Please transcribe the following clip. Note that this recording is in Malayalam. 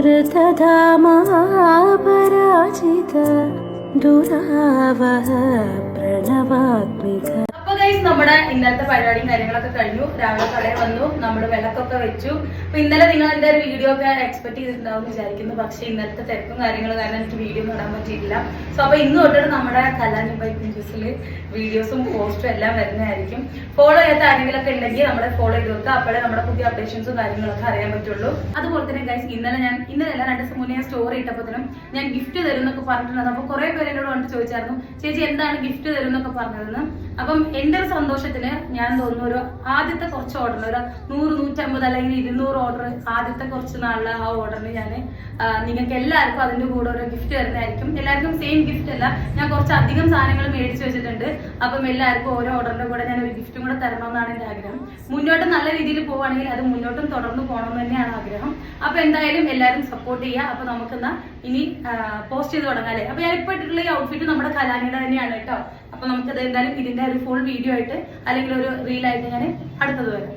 ഋതധാമാപരാജിത ദുരാവഹ പ്രണവാത്മിക. നമ്മുടെ ഇന്നലത്തെ പരിപാടിയും കാര്യങ്ങളൊക്കെ കഴിഞ്ഞു. രാവിലെ കടയിൽ വന്നു നമ്മൾ വിളക്കൊക്കെ വെച്ചു. അപ്പൊ ഇന്നലെ നിങ്ങൾ ഒരു വീഡിയോ ഒക്കെ എക്സ്പെക്ട് ചെയ്തിട്ടുണ്ടാവും വിചാരിക്കുന്നു. പക്ഷെ ഇന്നലത്തെ തിരക്കും കാര്യങ്ങളും കാരണം എനിക്ക് വീഡിയോ പറ്റിയിട്ടില്ല. സോ അപ്പൊ ഇന്ന് തൊട്ടിട്ട് നമ്മുടെ കലാനി ബൈക്ക് വീഡിയോസും പോസ്റ്റും എല്ലാം വരുന്നതായിരിക്കും. ഫോളോ ചെയ്യാത്ത ആരെങ്കിലൊക്കെ ഉണ്ടെങ്കിൽ നമ്മളെ ഫോളോ ചെയ്ത് വെക്കുക അപ്പോഴേ നമ്മുടെ പുതിയ അപ്ഡേഷൻസും കാര്യങ്ങളൊക്കെ അറിയാൻ പറ്റുള്ളൂ. അതുപോലെ തന്നെ ഗൈസ് ഇന്നലെ ഞാൻ ഇന്നലെ അല്ല രണ്ട് ദിവസം മുന്നേ ഞാൻ സ്റ്റോറി ഇട്ടപ്പോഴത്തേനും ഞാൻ ഗിഫ്റ്റ് തരും എന്നൊക്കെ അപ്പോൾ അപ്പൊ കുറെ പേര് എന്നോട് വന്നിട്ട് ചോദിച്ചായിരുന്നു ചേച്ചി എന്താണ് ഗിഫ്റ്റ് തരും എന്നൊക്കെ പറഞ്ഞതെന്ന്? അപ്പം എന്റെ ഒരു സന്തോഷത്തിന് ഞാൻ തോന്നുന്നു ഒരു ആദ്യത്തെ കുറച്ച് ഓർഡർ ഒരു നൂറ് നൂറ്റമ്പത് അല്ലെങ്കിൽ ഇരുന്നൂറ് ഓർഡർ ആദ്യത്തെ കുറച്ച് നാളുള്ള ആ ഓർഡറിന് ഞാൻ നിങ്ങൾക്ക് എല്ലാവർക്കും അതിന്റെ കൂടെ ഒരു ഗിഫ്റ്റ് തരുന്നതായിരിക്കും. എല്ലാവർക്കും സെയിം ഗിഫ്റ്റ് അല്ല. ഞാൻ കുറച്ച് അധികം സാധനങ്ങൾ മേടിച്ച് വെച്ചിട്ടുണ്ട്. അപ്പം എല്ലാവർക്കും ഓരോ ഓർഡറിന്റെ കൂടെ ഞാൻ ഒരു ഗിഫ്റ്റും കൂടെ തരണമെന്നാണ് എന്റെ ആഗ്രഹം. മുന്നോട്ട് നല്ല രീതിയിൽ പോവുകയാണെങ്കിൽ അത് മുന്നോട്ടും തുടർന്ന് പോകണം തന്നെയാണ് ആഗ്രഹം. അപ്പം എന്തായാലും എല്ലാവരും സപ്പോർട്ട് ചെയ്യുക. അപ്പൊ നമുക്കെന്നാ ഇനി പോസ്റ്റ് ചെയ്ത് തുടങ്ങാം അല്ലേ? അപ്പൊ ഞാൻ ഇപ്പൊ ഇട്ടിട്ടുള്ള ഈ ഔട്ട്ഫിറ്റ് നമ്മുടെ കലാനിയുടെ തന്നെയാണ് കേട്ടോ. അപ്പൊ നമുക്കത് എന്തായാലും ഇതിന്റെ ഒരു ഫുൾ വീഡിയോ ആയിട്ട് അല്ലെങ്കിൽ ഒരു റീലായിട്ട് ഞാൻ അടുത്തത് വരാം.